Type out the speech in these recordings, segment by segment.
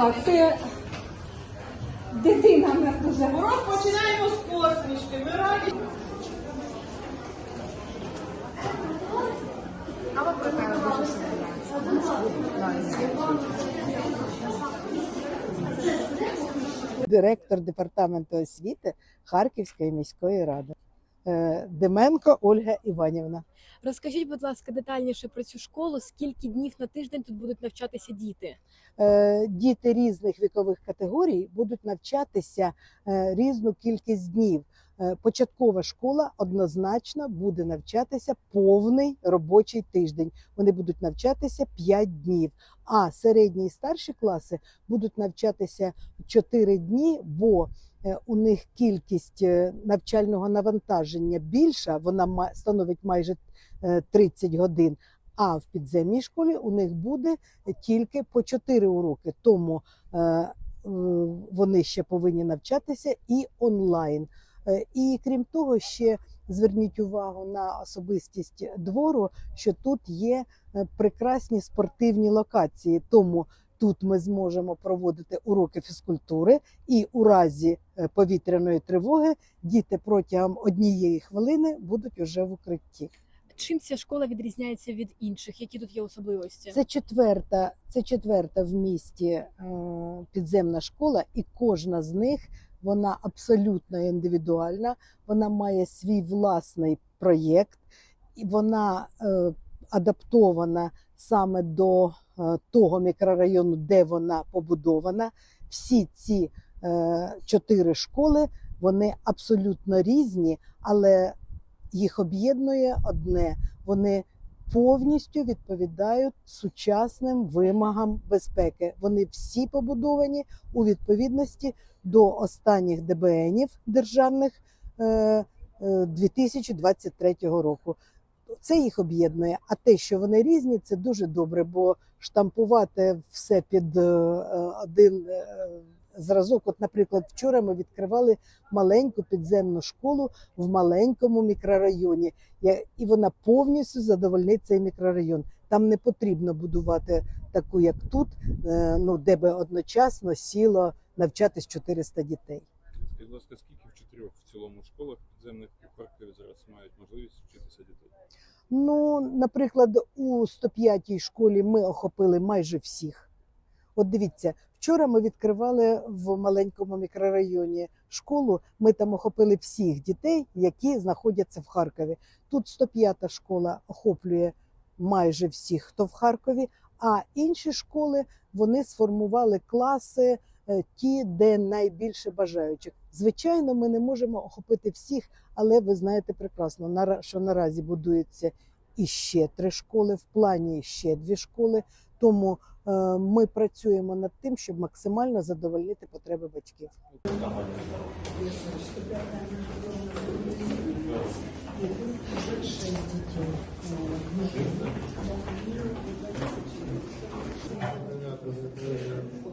сказала, це дитина в нас дуже Урок починаємо з посмішки. Ми раді. директор департаменту освіти Харківської міської ради. Е, Деменко Ольга Іванівна. Розкажіть, будь ласка, детальніше про цю школу. Скільки днів на тиждень тут будуть навчатися діти? Е, Діти різних вікових категорій будуть навчатися е, різну кількість днів. Початкова школа однозначно буде навчатися повний робочий тиждень. Вони будуть навчатися 5 днів. А середні і старші класи будуть навчатися 4 дні, бо у них кількість е, навчального навантаження більша, вона становить майже е, 30 годин. А в підземній школі у них буде тільки по 4 уроки. Тому е, е, вони ще повинні навчатися і онлайн. Е, І крім того, ще зверніть увагу на особистість двору, що тут є е, прекрасні спортивні локації. Тому тут ми зможемо проводити уроки фізкультури, і у разі е, повітряної тривоги діти протягом однієї хвилини будуть уже в укритті. Чим ця школа відрізняється від інших? Які тут є особливості? Це четверта, це четверта в місті е, підземна школа, і кожна з них вона абсолютно індивідуальна. Вона має свій власний проєкт, і вона е, адаптована саме до того мікрорайону, де вона побудована. Всі ці е, чотири школи вони абсолютно різні, але їх об'єднує одне. Вони повністю відповідають сучасним вимогам безпеки. Вони всі побудовані у відповідності до останніх ДБНів державних е, е, 2023 року. Це їх об'єднує. А те, що вони різні, це дуже добре, бо штампувати все під е, е, один е, зразок. От, наприклад, вчора ми відкривали маленьку підземну школу в маленькому мікрорайоні, і вона повністю задовольнить цей мікрорайон. Там не потрібно будувати таку, як тут, ну де би одночасно сіло навчатись 400 дітей. Скажіть, будь ласка, скільки в чотирьох в цілому школах підземних у Харкові зараз мають можливість вчитися дітей? Наприклад, у 105-й школі ми охопили майже всіх. От дивіться, вчора ми відкривали в маленькому мікрорайоні школу. Ми там охопили всіх дітей, які знаходяться в Харкові. Тут 105-та школа охоплює майже всіх, хто в Харкові. А інші школи вони сформували класи, е, ті, де найбільше бажаючих. Звичайно, ми не можемо охопити всіх, але ви знаєте прекрасно, що наразі будується іще три школи, в плані ще дві школи. Тому е, ми працюємо над тим, щоб максимально задовольнити потреби батьків.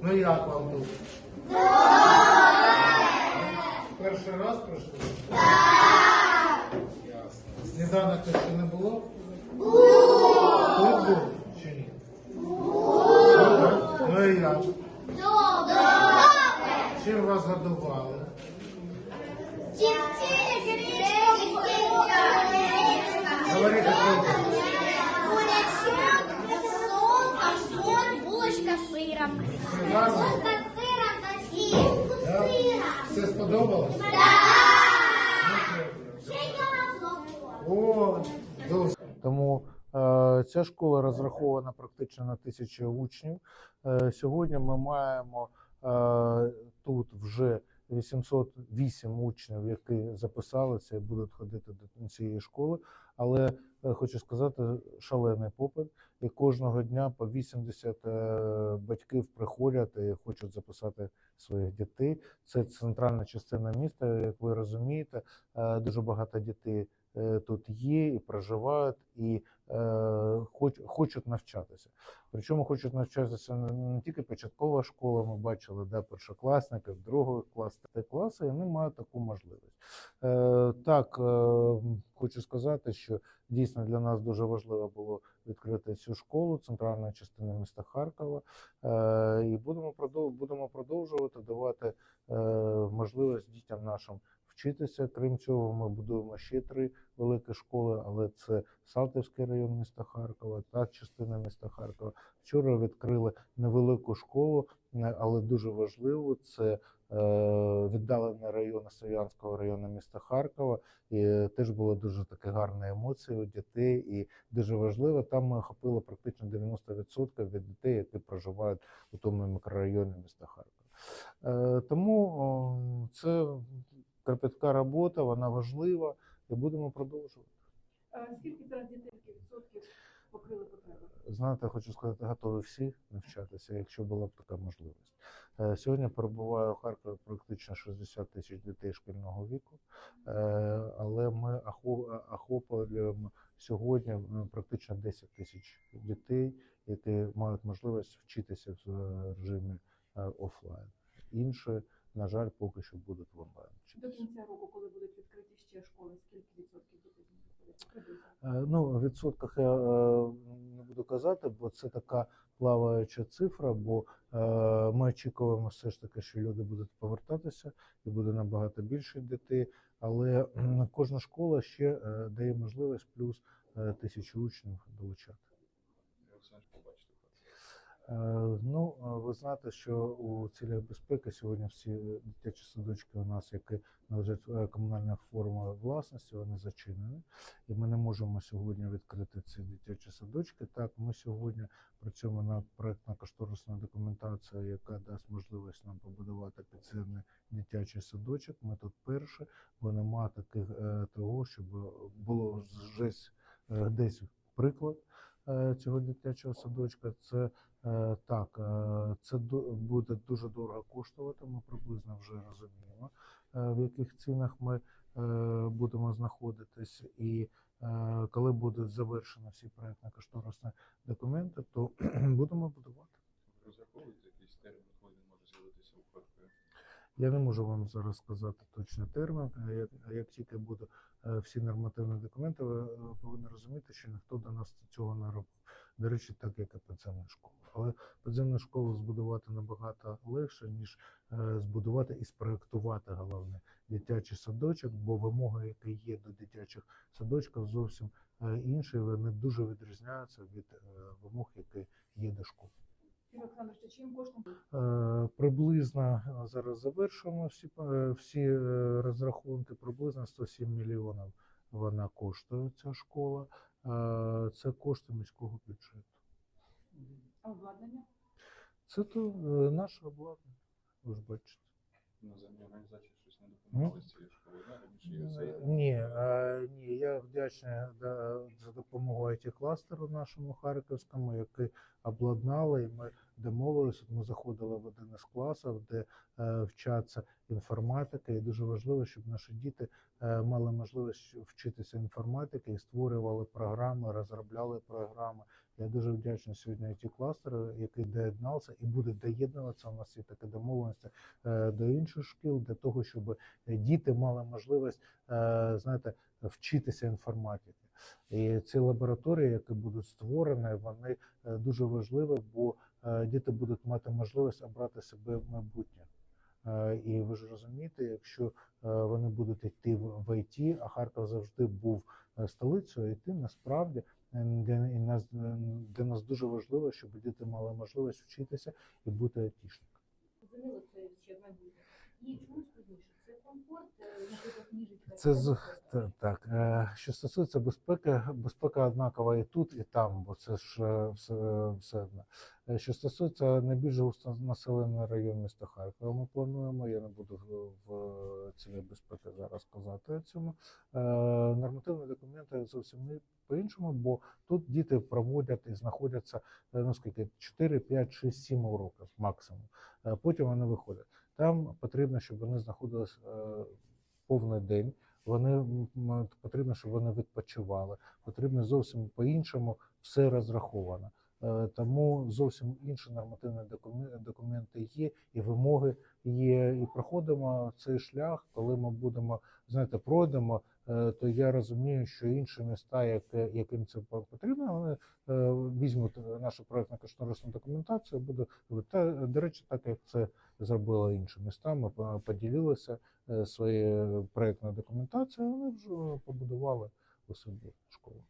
Ну як вам тут? Перший раз прийшли? Ясно. Сніданок ще не було? Тут був чи ні? Добре. Ну і як? Чим вас годували? Говори какой-то. Булочка з сиром. Гарно? З сиром та сіль. Да? Все сподобалось? Ще. О, дуже. Тому е, ця школа розрахована практично на тисячу учнів. Е, сьогодні ми маємо е, тут вже 808 учнів, які записалися і будуть ходити до цієї школи. Але хочу сказати, шалений попит. І кожного дня по 80 е, батьків приходять і хочуть записати своїх дітей. Це центральна частина міста, як ви розумієте. Е, Дуже багато дітей е, тут є і проживають, і е, хоч, хочуть навчатися. Причому хочуть навчатися не, тільки початкова школа, ми бачили, де першокласників, другий клас, третій клас, і вони мають таку можливість. Е, так, е, хочу сказати, що дійсно для нас дуже важливо було відкрити цю школу центральної частини міста Харкова. Е, І будемо будемо продовжувати давати е, можливість дітям нашим вчитися. Крім цього, ми будуємо ще три великі школи, але це Салтівський район міста Харкова та частина міста Харкова. Вчора відкрили невелику школу, е, але дуже важливу. Це е, віддалений район Слов'янського району міста Харкова. І теж були дуже такі гарні емоції у дітей. І дуже важливо, там ми охопили практично 90% від дітей, які проживають у тому мікрорайоні міста Харкова. Е, Тому це кропітка робота, вона важлива, і будемо продовжувати. Скільки зараз дітей відсотків покрили потреби? Знаєте, хочу сказати, готові всі навчатися, якщо була б така можливість. Е, Сьогодні перебуває у Харкові практично 60 тисяч дітей шкільного віку, е, але ми охоплюємо сьогодні практично 10 тисяч дітей, які мають можливість вчитися в е, режимі офлайн. Інші, на жаль, поки що будуть в онлайн До кінця року, коли будуть відкриті ще школи, скільки відсотків дітей зможуть. Е, Ну, в відсотках я е, не буду казати, бо це така плаваюча цифра, бо е, ми очікуємо все ж таки, що люди будуть повертатися і буде набагато більше дітей. Але кожна школа ще дає можливість плюс тисячу учнів долучати. Е, Ну, е, ви знаєте, що у цілях безпеки сьогодні всі е, дитячі садочки у нас, які належать комунальній формі власності, вони зачинені, і ми не можемо сьогодні відкрити ці дитячі садочки. Так, ми сьогодні працюємо над проектно-кошторисною документацією, яка дасть можливість нам побудувати підземний дитячий садочок. Ми тут перші, бо нема таких того, щоб було вже десь приклад цього дитячого садочка. Це Е, Так, е, це буде дуже дорого коштувати. Ми приблизно вже розуміємо, е, в яких цінах ми е, будемо знаходитись. І е, коли будуть завершені всі проєктно-кошторисні документи, то будемо будувати. Ви розраховуєте якийсь термін, коли він може з'явитися у Харкові? Я не можу вам зараз сказати точний термін. Як, як тільки будуть е, всі нормативні документи, ви е, повинні розуміти, що ніхто до нас цього не робив. До речі, так як і підземна школа. Але підземну школу збудувати набагато легше, ніж е, збудувати і спроектувати головне дитячий садочок, бо вимоги, які є до дитячих садочків, зовсім інші. Вони дуже відрізняються від вимог, які є до школи. Юрій чим коштом Е, Приблизно е, зараз завершуємо всі е, всі розрахунки. Приблизно 107 мільйонів вона коштує ця школа. Це кошти міського бюджету. а обладнання? Це то наше обладнання. Ви ж бачите. Іноземні організації щось не з да? Раніше Е, Ні, е, ні, я вдячний да, за допомогою it кластеру нашому харківському, який обладнали, і ми домовилися. Ми заходили в один із класів, де е, вчаться інформатика, і дуже важливо, щоб наші діти е, мали можливість вчитися інформатики і створювали програми, розробляли програми. Я дуже вдячний сьогодні it кластеру, який доєднався і буде доєднуватися. У нас є такі домовленості е, до інших шкіл для того, щоб діти мали можливість е, знаєте, вчитися інформатики. І ці лабораторії, які будуть створені, вони е, дуже важливі, бо діти будуть мати можливість обрати себе в майбутнє. І ви ж розумієте, якщо вони будуть йти в ІТ, а Харків завжди був столицею ІТ, насправді е, для, і нас, для нас дуже важливо, щоб діти мали можливість вчитися і бути атішниками. Зрозуміло, це ще майбутнє. І чому складніше? Це е, наприклад, з так. е, Що стосується безпеки, безпека однакова і тут, і там, бо це ж е, все, все одно. Що стосується найбільш густонаселений район міста Харкова, ми плануємо. Я не буду в- цілі безпеки зараз казати цьому. Нормативні документи зовсім не по-іншому, бо тут діти проводять і знаходяться ну скільки 4, 5, 6, 7 уроків максимум. Потім вони виходять. Там потрібно, щоб вони знаходились е, повний день. Вони потрібно, щоб вони відпочивали. Потрібно зовсім по-іншому все розраховано. Е, Тому зовсім інші нормативні докумен- документи є, і вимоги є. І проходимо цей шлях, коли ми будемо знаєте, пройдемо, е, то я розумію, що інші міста, як, яким це по- потрібно, вони е, візьмуть нашу проектно кошторисну документацію. Буде та до речі, так як це зробили інші міста. Ми по- поділилися своєю проектною документацією. Вони вже побудували у собі школу.